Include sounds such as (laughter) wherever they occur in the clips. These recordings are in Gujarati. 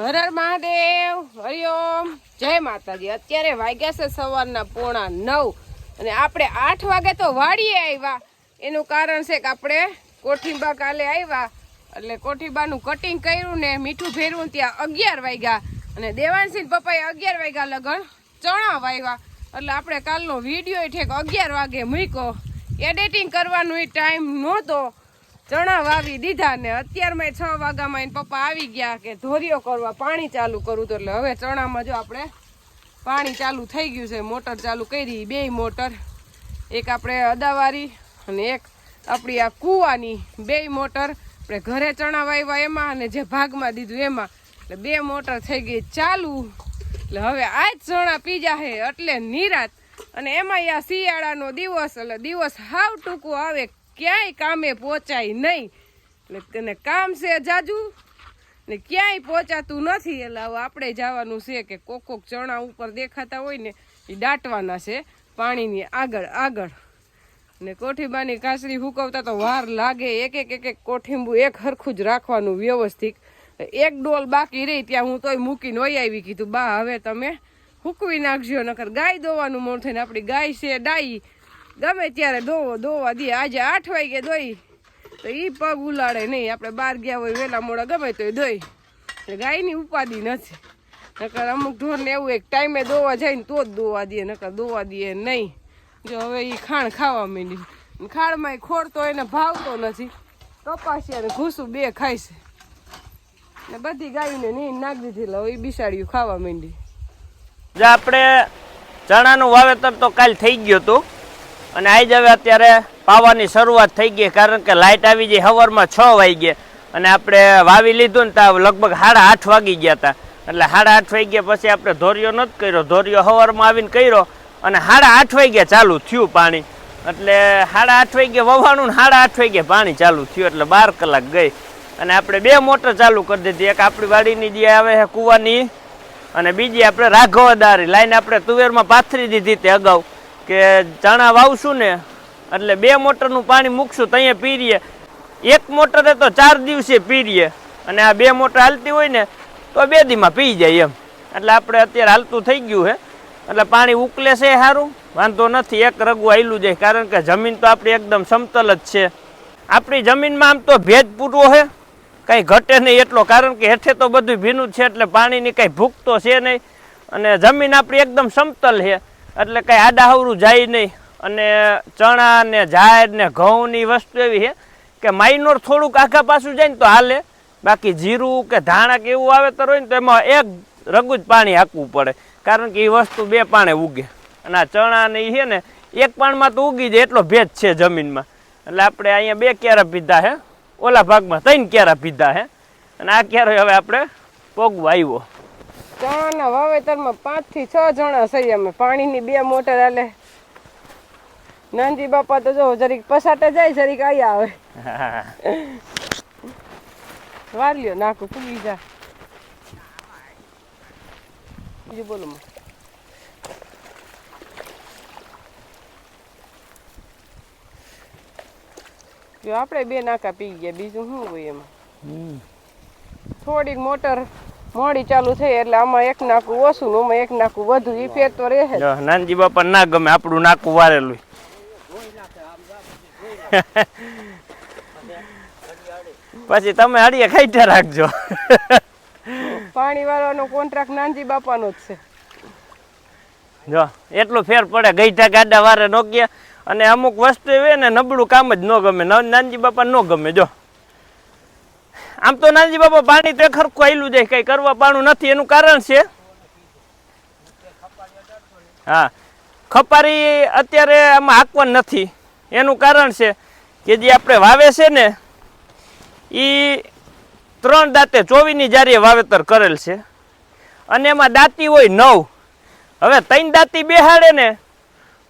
હર હર મહાદેવ હરિઓમ જય માતાજી. અત્યારે વાગ્યા છે સવારના પોણા નવ અને આપણે આઠ વાગે તો વાડીએ આવ્યા. એનું કારણ છે કે આપણે કોઠીબા કાલે આવ્યા. એટલે કોઠીબાનું કટિંગ કર્યું ને મીઠું ફેરવું ત્યાં અગિયાર વાગ્યા. અને દેવાનસિંહ પપ્પાએ અગિયાર વાગ્યા લગન ચણા વાવ્યા. એટલે આપણે કાલનો વીડિયો ઠેક અગિયાર વાગે મૂક્યો. એડિટિંગ કરવાનો ટાઈમ નહોતો. ચણા વાવી દીધા ને અત્યારમાં છ વાગ્યામાં એને પપ્પા આવી ગયા કે ધોરીઓ કરવા, પાણી ચાલુ કરું તો એટલે હવે ચણામાં જો આપણે પાણી ચાલુ થઈ ગયું છે, મોટર ચાલુ કરી, બે મોટર, એક આપણે અદાવારી અને એક આપણી આ કૂવાની બે મોટર. આપણે ઘરે ચણા વાવ્યા એમાં અને જે ભાગમાં દીધું એમાં. એટલે બે મોટર થઈ ગઈ ચાલુ. એટલે હવે આ જ ચણા પીજા છે એટલે નિરાત. અને એમાં આ શિયાળાનો દિવસ, એટલે દિવસ હાવ ટૂંકો આવે. ક્યાંય કામે પહોંચાય નહીં. એટલે તેને કામ છે જાજુ. ને ક્યાંય પહોંચાતું નથી. એટલે હવે આપણે જવાનું છે કે કોક કોક ચણા ઉપર દેખાતા હોય ને, એ દાટવાના છે પાણીની આગળ આગળ. ને કોઠીબાની કાસરી હુકવતા તો વાર લાગે. એક એક એક એક કોઠીંબુ એક હરખું જ રાખવાનું વ્યવસ્થિત. એક ડોલ બાકી રહી ત્યાં હું તોય મૂકીને વહી આવી કીધું, બા, હવે તમે હુકવી નાખજો, નકર ગાય દોવાનું મોડ થઈને આપણી ગાય છે ડાઈ. ગમે ત્યારે ધોવો, ધોવા દે. આજે આઠ વાગે ધોઈ. તો એ પગ ઉલાડે નહીં. આપણે બહાર ગયા હોય વહેલા મોડા ગમે તો દોઈ એટલે ગાયની ઉપાધિ નથી. નકર અમુક ઢોરને એવું એક ટાઈમે દોવા જાય ને તો જ દોવા દે, નકર દોવા દે નહીં. જો હવે એ ખાણ ખાવા માંડી. ખાણમાં ખોર તો એને ભાવતો નથી. કપાસી અને ઘૂસું બે ખાય છે ને બધી ગાયને નહીં નાખી દીધી. એટલે એ બિસાડ્યું ખાવા માંડી. આપણે ચણાનું વાવેતર તો કાલ થઈ ગયું હતું. અને આવી હવે અત્યારે પાવાની શરૂઆત થઈ ગઈ, કારણ કે લાઇટ આવી ગઈ સવારમાં છ વાગે અને આપણે વાવી લીધું ને ત્યાં લગભગ સાડા આઠ વાગી ગયા હતા. એટલે સાડા આઠ વાગ્યા પછી આપણે ધોરિયો નથી કર્યો. ધોરિયો સવારમાં આવીને કર્યો અને સાડા આઠ વાગ્યા ચાલુ થયું પાણી. એટલે સાડા આઠ વાગ્યે વવાણું ને સાડા આઠ વાગ્યે પાણી ચાલુ થયું, એટલે બાર કલાક ગઈ. અને આપણે બે મોટર ચાલુ કરી દીધી. એક આપણી વાડીની જે આવે છે કૂવાની અને બીજી આપણે રાઘવદારી. લાઈન આપણે તુવેરમાં પાથરી દીધી તે અગાઉ. કે ચણા વાવશું ને, એટલે બે મોટરનું પાણી મૂકશું ત્યાં પીરીએ. એક મોટરે તો ચાર દિવસે પીરીએ, અને આ બે મોટર હાલતી હોય ને, તો બે દીમાં પી જાય એમ. એટલે આપણે અત્યારે હાલતું થઈ ગયું છે એટલે પાણી ઉકલે છે સારું વાંધો નથી, એક રગવું આયલું જાય, કારણ કે જમીન તો આપણી એકદમ સમતલ જ છે. આપણી જમીનમાં આમ તો ભેજ પૂરવો છે કંઈ ઘટે નહીં એટલો, કારણ કે હેઠે તો બધું ભીનું છે, એટલે પાણીની કંઈ ભૂખ તો છે નહીં. અને જમીન આપણી એકદમ સમતલ છે. એટલે કંઈ આડાહવરું જાય નહીં. અને ચણા ને જાહેર ને ઘઉંની વસ્તુ એવી છે કે માઇનોર થોડુંક આખા પાછું જાય ને તો હાલે. બાકી જીરું કે ધાણા કે એવું વાવેતર હોય ને તો એમાં એક રગુ જ પાણી હાંકવું પડે. કારણ કે એ વસ્તુ બે પાણે ઉગે. અને આ ચણા ને એ છે ને, એક પાણમાં તો ઉગી જાય એટલો ભેજ છે જમીનમાં. એટલે આપણે અહીંયા બે ક્યારા પીધા છે. ઓલા ભાગમાં ત્રણ ક્યારા પીધા છે. અને આ ક્યારો હવે આપણે પોગવા આવ્યો ચણાના વાવેતરમાં પાંચથી છ જણા છીએ અમે. પાણીની બે મોટર હાલે. નાનજી બાપા તો જો જરીક પસાટે જાય જરીક આઈ આવે. (laughs) વાર લ્યો નાખું પૂગી જા. બીજું બોલો જો આપણે બે નાકા પી ગયા બીજું શું હોય એમાં? થોડીક મોટર મોડી ચાલુ થઈ એટલે આમાં એક નાકું ઓછું ને આમાં એક નાકું વધુ. ઈ ફેર તો રહે નાનજી બાપા ના ગમે આપણું નાકું વારેલું. પછી તમે અડીએ ખાઈટા રાખજો. પાણી વાળવાનો કોન્ટ્રાક્ટ નાનજી બાપાનો જ છે. જો એટલું ફેર પડે ગઈઠા ગાડા વારે નો ગયા. અને અમુક વસ્તુ એવી ને નબળું કામ જ ન ગમે. નાનજી બાપા ન ગમે જો. આમ તો નાનજી બાપા પાણી તે ખરખું આયલું જાય કઈ કરવા પાણું નથી. એનું કારણ છે? હા. ખપારી અત્યારે આમાં હાંકવાન નથી. એનું કારણ છે કે જે આપણે વાવે છે ને એ ત્રણ દાંતે ચોવીની જારીએ વાવેતર કરેલ છે. અને એમાં દાંતી હોય નવ. હવે ત્રણ દાંતી બેહાડે ને,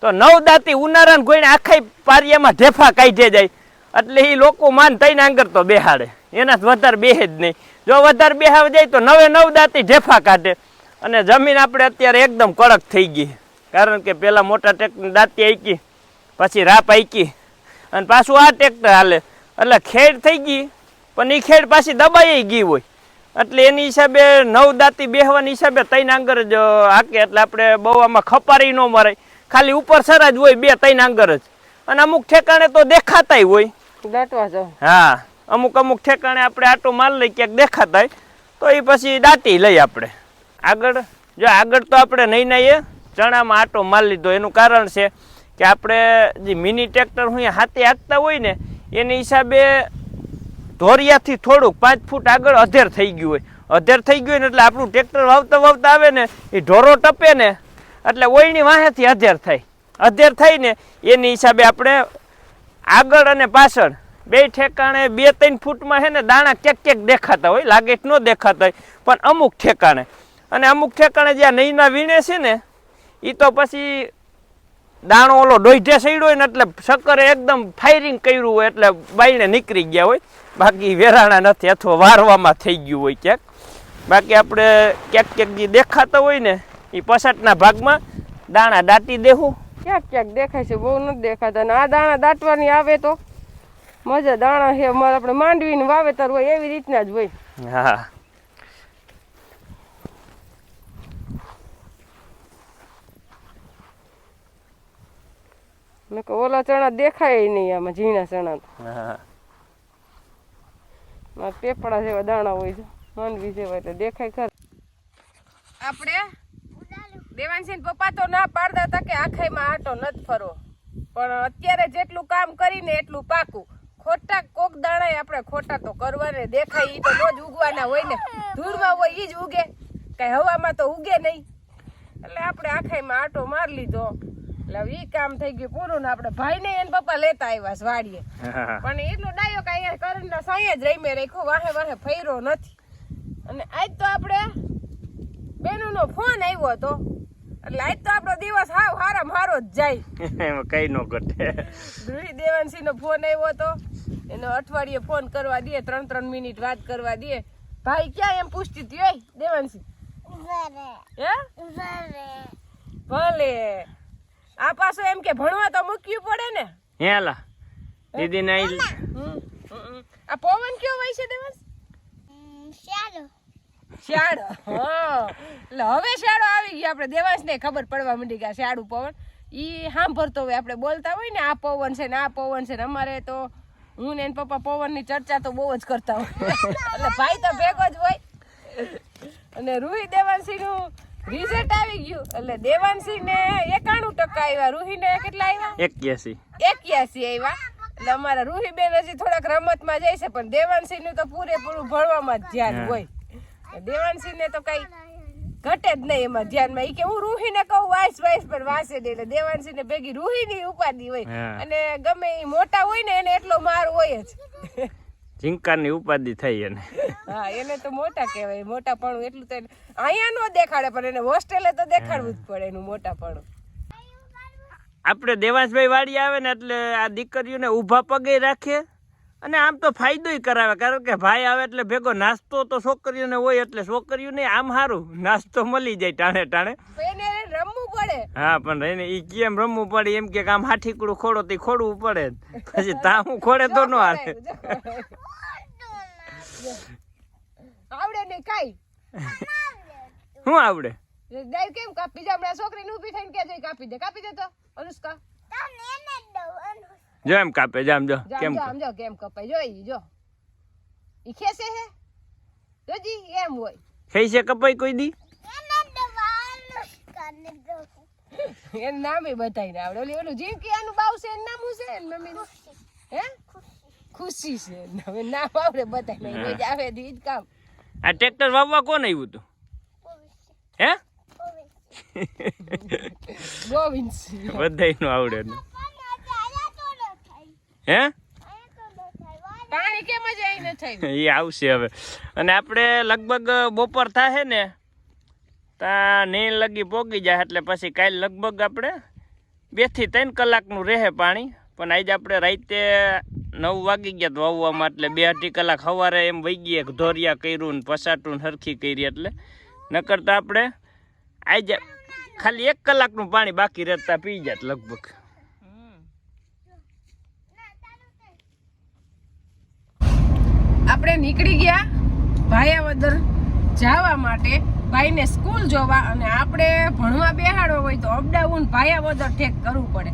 તો નવ દાંતી ઉનાળાને ગોઈને આખા પારિયામાં ઢેફા કાઢે જાય. એટલે એ લોકો માન થઈને આંગર તો બેહાડે. એના વધારે બેહે જ નહીં. જો વધારે બેહાવ જાય તો નવે નવ દાંતી ઢેફા કાઢે. અને જમીન આપણે અત્યારે એકદમ કડક થઈ ગઈ. કારણ કે પહેલાં મોટા ટ્રેક્ટર દાંતી આઈકી, પછી રાપ આઈકી. અને પાછું આ ટ્રેક્ટર હાલે. એટલે ખેડ થઈ ગઈ, પણ એ ખેડ પાછી દબાઈ ગઈ હોય. એટલે એની હિસાબે નવ દાંતી બેહવાની હિસાબે ત્રણ આંગર જ હાકે. એટલે આપણે બહુ આમાં ખપારી ન મરાય. ખાલી ઉપર સરાજ હોય બે ત્રણ આંગર જ. અને અમુક ઠેકાણે તો દેખાતાય હોય. દાટવા હા, અમુક અમુક ઠેકાણે આપણે આટો માલ લઈ ક્યાંક દેખાતા હોય તો એ પછી દાટી લઈ આપણે. આગળ, જો આગળ તો આપણે નહીં નાઈએ, ચણામાં આટો માલ લીધો. એનું કારણ છે કે આપણે જે મિની ટ્રેક્ટર હું હાથે હાંકતા હોય ને, એની હિસાબે ધોરિયાથી થોડુંક પાંચ ફૂટ આગળ અધેર થઈ ગયું હોય. અધેર થઈ ગયું ને એટલે આપણું ટ્રેક્ટર વાવતા વાવતા આવે ને એ ઢોરો ટપે ને, એટલે ઓયની વાહેથી અધેર થાય. અધેર થાય ને, એની હિસાબે આપણે આગળ અને પાછળ બે ઠેકાણે, બે, ત્રણ ફૂટમાં છે ને દાણા ક્યાંક ક્યાંક દેખાતા હોય, લાગે ન દેખાતા હોય, પણ અમુક ઠેકાણે. અને અમુક ઠેકાણે જ્યાં નહીંના વીણે છે ને એ તો પછી દાણો ઓલો ડોઢે સડ્યો હોય ને એટલે શક્કરે એકદમ ફાયરિંગ કર્યું હોય એટલે બાઈને નીકળી ગયા હોય. બાકી વેરાણા નથી, અથવા વારવામાં થઈ ગયું હોય ક્યાંક. બાકી આપણે ક્યાંક ક્યાંક જે દેખાતા હોય ને એ પસાટના ભાગમાં દાણા દાટી દેવું ક્યાંક ક્યાંક દેખાય છે બહુ નથી દેખાતા. અને આ દાણા દાટવાની આવે તો મજા દાણા છે. અમારે આપણે માંડવીનું વાવેતર હોય એવી રીતના જ હોય. હા. મેં કહું ઓલા ચણા દેખાય નહીં આમાં ઝીણા ચણા તો. પેપડા જેવા દાણા હોય છે માંડવી જેવા એટલે દેખાય ખરા. આપણે દેવાંશીન પપ્પા તો ના પાડતા હતા કે આખાઈમાં આટો નથી ફરો પણ અત્યારે જેટલું કામ કરીને એટલું પાકું. ખોટા કોક દાણા આપણે ખોટા તો કરવાને દેખાય ઈ તો રોજ ઉગવાના હોય ને. ધૂળમાં હોય ઈ જ ઉગે. કઈ હવામાં તો ઉગે નહીં. એટલે આપણે આખાઈમાં આટો માર લીધો. એટલે ઈ કામ થઈ ગયું પૂરું ને આપણે ભાઈને એને પપ્પા લેતા આવ્યા વાડીએ. પણ એટલો ડાયો કે અહીંયા કરંટના સાંય જ રહીમે રાખ્યો વાહે વાહે ફર્યો નથી. અને આજ તો આપણે બેનુનો ફોન આવ્યો હતો. એટલે આજ તો આપણો દિવસ હાવ હારા મારો જ જાય. (laughs) કઈ ન ઘટે. ધ્રુવી દેવાંશીનો ફોન આવ્યો તો એનો અઠવાડિયે ફોન કરવા દે ત્રણ ત્રણ મિનિટ વાત કરવા દે. ભાઈ ક્યાં એમ પૂછતી હતી? ઓય દેવાનસિંહ હે? ભલે. આ પાછો એમ કે ભણવા તો મૂક્યું પડે ને. હેલા દીદી ના હમ, હમ. આ પવન કયો હોય છે દેવાંશ? શાળો હા. એટલે હવે શિયાળો આવી ગયો. આપણે દેવાંશને ખબર પડવા માંડી ગયા શિયાળુ પવન. ઈ સાંભળતો હોય આપણે બોલતા હોય ને આ પવન છે ને આ પવન છે ને અમારે તો હું ને એના પપ્પા પવનની ચર્ચા તો બહુ જ કરતા હોય. એટલે ભાઈ તો ભેગો જ હોય. અને રૂહી દેવાંશીનું રિઝલ્ટ આવી ગયું. એટલે દેવાંશીને એકાણું ટકા આવ્યા રૂહીને કેટલા આવ્યા એક્યાસી. એક્યાસી આવ્યા એટલે અમારા રૂહીબેન હજી થોડાક રમતમાં જાય છે પણ દેવાંશીનું તો પૂરેપૂરું ભણવામાં જ ધ્યાન હોય. દેવાંશીને તો કઈ ઘટે જ નહીં એમાં ધ્યાનમાં. એ કે હું રૂહીને કહું વાંચ વાસ પણ વાસે નહીં. એટલે દેવાંશીને ભેગી રૂહીની ઉપાધિ હોય. અને ગમે એ મોટા હોય ને એને એટલો માર હોય જ. ઝીંકારની ઉપાધિ થઈ એને. હા એને તો મોટા કહેવાય. મોટાપણું એટલું તો અહીંયા નો દેખાડે પણ એને હોસ્ટેલે તો દેખાડવું જ પડે એનું મોટાપણું. આપણે દેવાંશભાઈ વાડી આવે ને એટલે આ દીકરીઓને ઊભા પગે રાખે. અને આમ તો ફાયદોય કરાવે કારણ કે ભાઈ આવે એટલે ભેગો નાસ્તો તો છોકરીઓને હોય એટલે છોકરીઓને આમ સારું નાસ્તો મળી જાય ટાણે ટાણે. રમવું પડે. હા પણ એને ઈ કેમ રમવું પડે? એમ કે આમ હાઠીકડું ખોડો તો ખોડવું પડે. પછી તાહું ખોડે તો ન હાલે આવડે નહીં કાઈ? શું આવડે? ડાય કેમ કાપી? જાય હમણાં છોકરીને ઊભી થઈને કે કાપી દે. કાપી દે તો અનુષ્કા. જો એમ કાપે જામ જો કેમ જો આમ જો કેમ કપાય જો ઈ જો. ઈ ખેસે હે? જોજી એમ હોય. થઈ છે કપાઈ કોઈ દી? એનું નામે બતાવીને આવડે. ઓલી ઓલું જીવકી આનું બાવ છે? એનું નામ છે? એની મમ્મી હે? ખુશી છે. હવે નામ. એનું નામ આવડે બતાવીને રોજ આવે ઈ જ કામ. આ ટ્રેક્ટર વાવવા કોણ આવ્યું તું હે? ગોવિંદ બધાયનું આવડે ને હે? પાણી કેમ જ આઈને થઈ એ આવશે હવે. અને આપણે લગભગ બપોર થાય ને તા નીલ લગી પોગી જાય એટલે પછી કાલ લગભગ આપણે બેથી ત્રણ કલાકનું રહે પાણી. પણ આજે આપણે રાતે નવ વાગી ગયા તો વાવવામાં એટલે બે અઢી કલાક સવારે એમ વહી ગયા ધોરિયા કર્યું ને પસાટું ને હરખી કરી એટલે. નકર તો આપણે આજે ખાલી એક કલાકનું પાણી બાકી રહેતા પી જાત લગભગ. આપણે નીકળી ગયા ભાયાવદર જવા માટે. ભાઈને સ્કૂલ જોવા અને આપણે ભણવા બેહાડવો હોય તો અપડાઉન ભાયાવદર ઠેક કરવું પડે.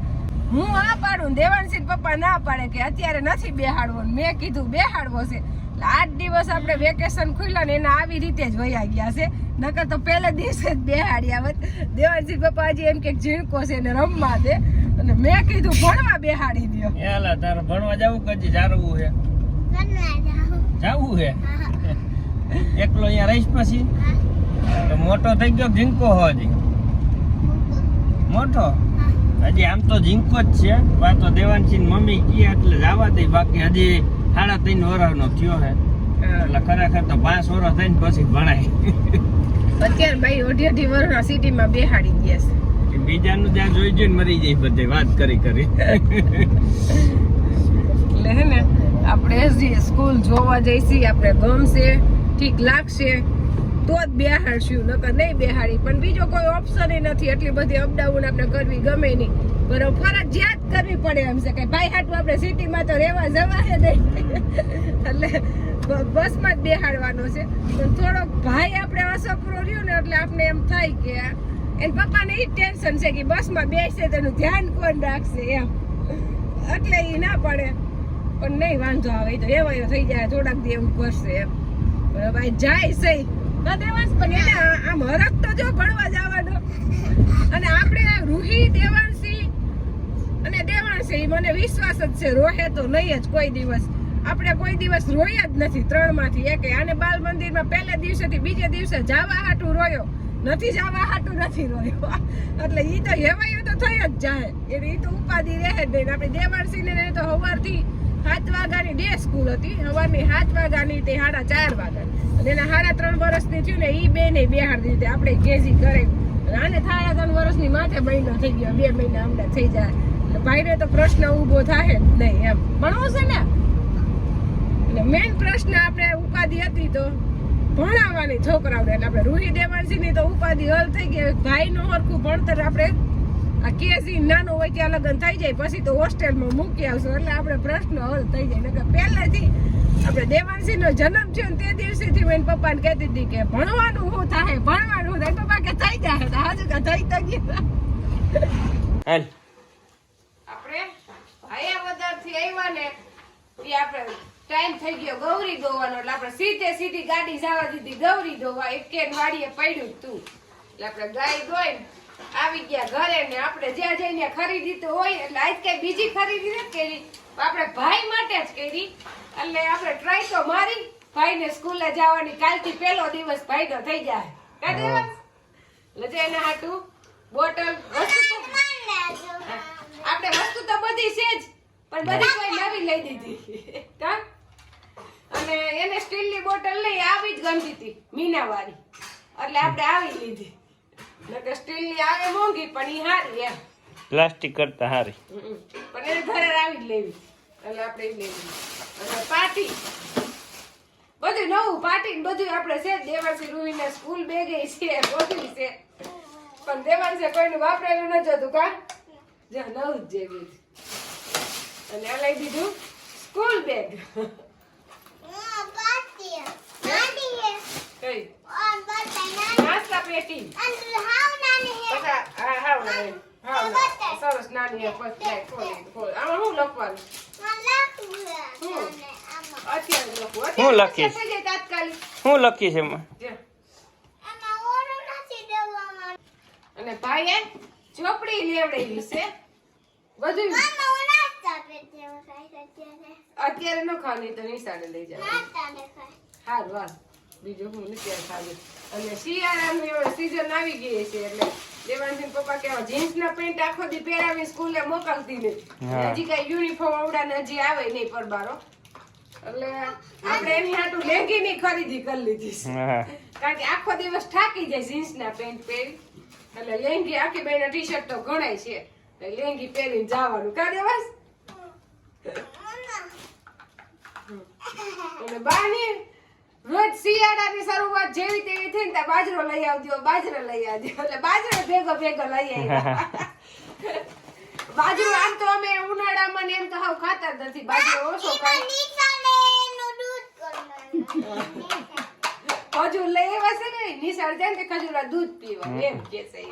હું આ પાડું દેવાનસિંહ પપ્પા ના પાડે કે અત્યારે નથી બેહાડવો ને મેં કીધું બેહાડવો છે. એટલે આઠ દિવસ આપણે વેકેશન ખુલ્યા ને એના આવી રીતે જ વયા ગયા છે. નકર તો પહેલા દિવસે જ બેહાડ્યા હોત. દેવાનસિંહ પપ્પા હજી એમ કે ઝીણકો છે ને રમવા દે. અને મેં કીધું ભણવા બેહાડી દ્યો. એલા તારે ભણવા જવું કે હજી જારવું છે? જાવું છે એકલો અહીંયા રહીશ પછી? તો મોટો થઈ ગયો ઝીંકો હો હજી? મોટો? હજી આમ તો ઝીંકો જ છે. વાતો દેવાનસિંહ મમ્મી કહે એટલે જવા દઈ બાકી હજી સાડા ત્રણ વર્ષનો થયો હે. એટલે ખરેખર તો પાંચ વર્ષ થઈને પછી ભણાય. અત્યારે ભાઈ અઢી અઢી વર્ષના સિટીમાં બેહાડી ગયા છે. બીજાનું જ્યાં જોઈ જોઈને મરી જાય બધે વાત કરી કરી. એટલે હે ને આપણે જે સ્કૂલ જોવા જઈશી, આપણે ગમશે, ઠીક લાગશે, તો જ બેહાડશું. નકર નહીં બેહાડી. પણ બીજો કોઈ ઓપ્શન નથી. એટલી બધી અપડાઉન આપણે કરવી ગમે નહીં. બરો ફરજિયાત કરવી પડે એમ છે કે ભાઈ હાટું આપણે સિટીમાં તો રહેવા જવાય નહીં. (laughs) એટલે બસમાં જ બેહાડવાનો છે. પણ થોડોક ભાઈ આપણે અસપરો રહ્યો ને એટલે આપણે એમ થાય કે એન પપ્પાને એ ટેન્શન છે કે બસમાં બેસે તેનું ધ્યાન કોણ રાખશે એમ. એટલે એ ના પડે. પણ નહીં વાંધો આવે તો રેવાયો થઈ જાય, થોડાક દી એવું કરશે એમ. ભાઈ જાય સહી ના દેવાંશ, પણ એને આમ હરખ તો જો ભણવા જવાનો. અને આપણે રૂહી, દેવાંશી અને દેવાંશી મને વિશ્વાસ જ છે, રોહે તો નહીં જ કોઈ દિવસ. આપણે કોઈ દિવસ રોયા જ નથી ત્રણમાંથી એક આને બાલ મંદિરમાં પહેલા દિવસેથી બીજે દિવસે જાવા હાટું રોયો. નથી જાવા હાટું, નથી રોયો. એટલે ઈ તો હેવાયું તો થઈ જ જાય. એટલે ઈ તો ઉપાધિ રહે જ નહીં. આપણે દેવાણસિંહ ને તો સવારથી સાત વાગ્યાની ડે સ્કૂલ હતી. સવારની સાત વાગ્યાની તે સાડા ચાર વાગ્યા. અને એના સાડા ત્રણ વર્ષની થયું ને એ બે ને બેહાડી દીધી. આપણે કેજી કરે આને થાય ત્રણ વર્ષની માથે મહિનો થઈ ગયો. બે મહિના હમણાં થઈ જાય. ભાઈને તો પ્રશ્ન ઊભો થાય જ નહીં એમ. ભણવું છે ને? એટલે મેઇન પ્રશ્ન આપણે ઉપાધિ હતી તો ભણાવવાની છોકરાઓને. એટલે આપણે રૂહી દેવાનસિંહની તો ઉપાધિ હલ થઈ ગઈ. ભાઈનું હરખું ભણતર આપણે આ કેસી નાનું હોય ત્યાં લગ્ન થઈ જાય પછી તો હોસ્ટેલમાં મૂકી આવશું. એટલે આપણે પ્રશ્ન હલ થઈ જાય. નકર પહેલેથી આપણે દેવાંશીનો જન્મ થયો ને તે દિવસેથી મેં પપ્પાને કહેતી હતી કે ભણવાનું શું થાય ભણવાનું થાય. પપ્પા કે થઈ જાય તો કે થઈ તો ગયા. હાલ. આપણે ભાયાવદરથી આવ્યા ને એ આપણે ટાઈમ થઈ ગયો ગૌરી દોવાનો એટલે આપણે સીધે સીધી ગાડી જવા દીધી ગૌરી દોવા એક વાડીએ પડ્યું તું. એટલે આપણે ગાય દોઈ આવી ગયા ઘરે ને આપણે જ્યાં જઈને ખરીદી તો હોય એટલે આજ કઈ બીજી ખરીદી નથી કરી. આપણે ભાઈ માટે જ કરી. એટલે આપણે ટ્રાય તો મારી. ભાઈને સ્કૂલે જવાની કાલથી પહેલો દિવસ ભાઈનો થઈ જાય. કા? એટલે હાટું. બોટલ વસ્તુ તો આપણે વસ્તુ તો બધી છે જ પણ બધી કોઈ નવી લઈ દીધી. કા અને એને સ્ટીલની બોટલ લઈ આવી જ ગમતી હતી મીના વાળી એટલે આપણે આવી લીધી. નકર સ્ટીલની આવે મોંઘી પણ ઈ હારી એમ. પ્લાસ્ટિક કરતા હારી. હમ. પણ એને ઘરે આવી જ લેવી. એટલે આપણે ઈ લેવી. અને પાટી. બધું નવું પાટી ને બધું આપણે છે જ. દેવાંશી રૂહીને સ્કૂલ બેગે છે બધું છે. પણ દેવાંશે કોઈનું વાપરેલું ન જતું કા? જે નવું જ જેવી અને આ લઈ દીધું સ્કૂલ બેગ. કઈ? પેટી. સરસ નાની હે. આમાં શું લખવાનું હું અત્યારે લખીશ? થઈ જાય તાત્કાલિક શું લખી છે એમાં જા. અને ભાઈએ ચોપડી લેવડાવી છે. બધું. અત્યારે ન ખાવાની તો નિશાળે લઈ જાવ હારું હાલ બીજું હું નથી ખાલી અને શિયાળાની હવે સીઝન આવી ગઈ છે એટલે દેવાનસિંહ પપ્પા કે જીન્સ ના પેન્ટ આખો દી પહેરાવી સ્કૂલે મોકલતી નથી હજી કઈ યુનિફોર્મ આવડા હજી આવે નહીં પરબારો. એટલે આપણે એની હાટુ લેગી ની ખરીદી કરી લીધી છે. કારણ કે આખો દિવસ થાકી જાય જીન્સ ના પેન્ટ પહેરી. એટલે લેંગી આખી બેના ટી શર્ટ તો ગણાય છે. લેંગી પહેરીને જવાનું. કા દેવાસ અને બાની રોજ શિયાળાની શરૂઆત જેવી તેવી થઈ ને બાજરો લઈ આવજો બાજરો લઈ આવજો. એટલે બાજરો ભેગો ભેગો લઈ આવ્યો. (laughs) બાજરો આમ તો અમે ઉનાળામાં ને એમ તો હાવ ખાતા જ નથી. બાજરો ઓછો ખાય. ખજૂર લઈ આવ્યા છે ને નિશાળ જાય ને તે ખજૂરના દૂધ પીવા. એમ કે છે.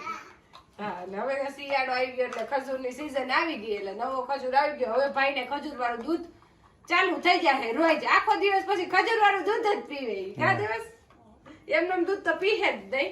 હા હવે શિયાળો આવી ગયો એટલે ખજૂરની સીઝન આવી ગઈ એટલે નવો ખજૂર આવી ગયો. હવે ભાઈને ખજૂર વાળું દૂધ ચાલુ થઈ જાય રોજ આખો દિવસ પછી ખજૂર વાળું દૂધ જ પીવે. કા દિવસ એમને એમ દૂધ તો પીહે જ નહીં.